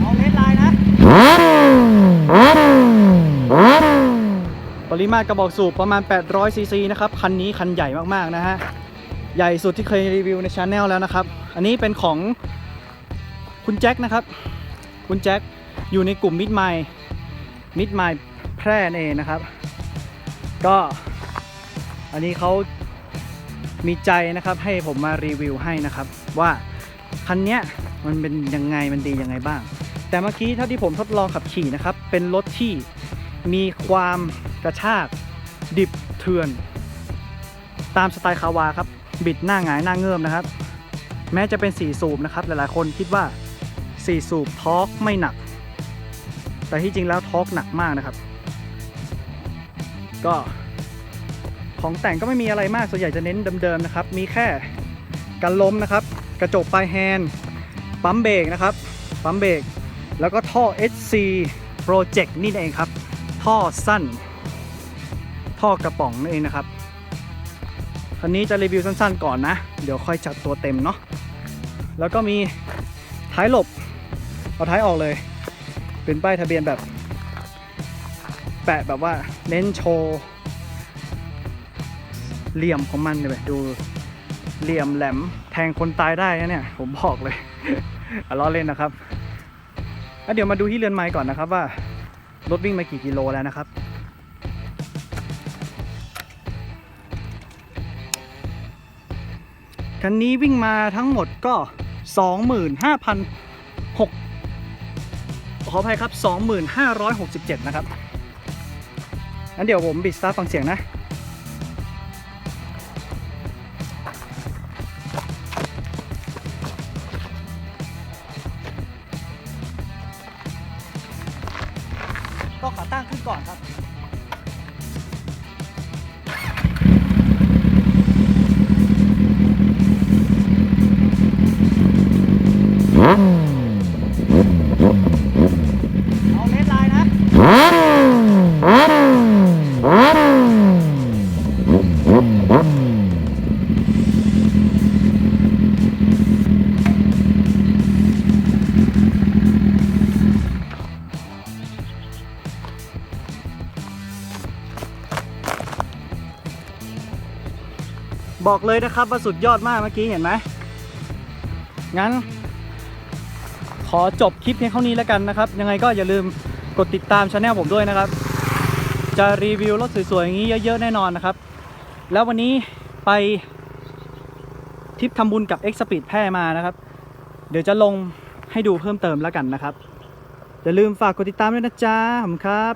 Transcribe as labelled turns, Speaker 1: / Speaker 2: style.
Speaker 1: เอาเลนลน์นะ ปริมาตรกระบอกสูบประมาณ 800ซีซีนะครับ คันนี้คันใหญ่มากๆนะฮะ ใหญ่สุดที่เคยรีวิวในช anel แล้วนะครับ อันนี้เป็นของคุณแจ็คนะครับ คุณแจ็คอยู่ในกลุ่มมิดไมล์มิดไมล์แพร่นั่นเองนะครับ ก็อันนี้เขามีใจนะครับให้ผมมารีวิวให้นะครับ ว่าคันเนี้ย มันเป็นยังไงมันดียังไงบ้าง แต่เมื่อกี้เท่าที่ผมทดลองขับขี่นะครับ เป็นรถที่มีความกระชาก ดิบเถื่อน ตามสไตล์คาวาครับ บิดหน้าหงายหน้าเงิมนะครับ แม้จะเป็น 4 สูบนะครับ หลายๆ คนคิดว่า 4 สูบทอร์กไม่หนัก แต่ที่จริงแล้วทอร์กหนักมากนะครับ ก็ของแต่งก็ไม่มีอะไรมาก ส่วนใหญ่จะเน้นเดิมๆนะครับ มีแค่กันล้มนะครับ กระจกปลายแฮนด์ ปั๊มเบรกนะครับ ปั๊มเบรก แล้วก็ท่อ SC Project นี่เองครับ ท่อสั้น ท่อกระป๋องนั่นเองนะครับ คันนี้จะรีวิวสั้นๆก่อนนะ เดี๋ยวค่อยจัดตัวเต็มเนาะ แล้วก็มีท้ายหลบ เอาท้ายออกเลย เป็นป้ายทะเบียนแบบ แปะแบบว่าเน้นโชว์เหลี่ยมของมันเลยดูเหลี่ยมแหลมแทงคนตายได้นะเนี่ย ผมบอกเลย อะล้อเล่นนะครับแล้วเดี๋ยวมาดูที่เรือนไม้ก่อนนะครับว่ารถวิ่งมากี่กิโลแล้วนะครับ คันนี้วิ่งมาทั้งหมดก็ 25,006ขออภัยครับ 2567 นะครับงั้นเดี๋ยวผมบิดสตาร์ฟังเสียงนะ ก็ขาตั้งขึ้นก่อนครับเอาเลนไลน์นะ บอกเลยนะครับว่าสุดยอดมากเมื่อกี้เห็นไหมงั้น ขอจบคลิปเพียงเท่านี้แล้วกันนะครับ ยังไงก็อย่าลืมกดติดตามช anel ผมด้วยนะครับ จะรีวิวรถสวยๆอย่างนี้เยอะๆแน่นอนนะครับ แล้ววันนี้ไปทริปทำบุญกับ X Speed แพร่มานะครับ เดี๋ยวจะลงให้ดูเพิ่มเติมแล้วกันนะครับ อย่าลืมฝากกดติดตามด้วยนะจ๊ะขอบคุณครับ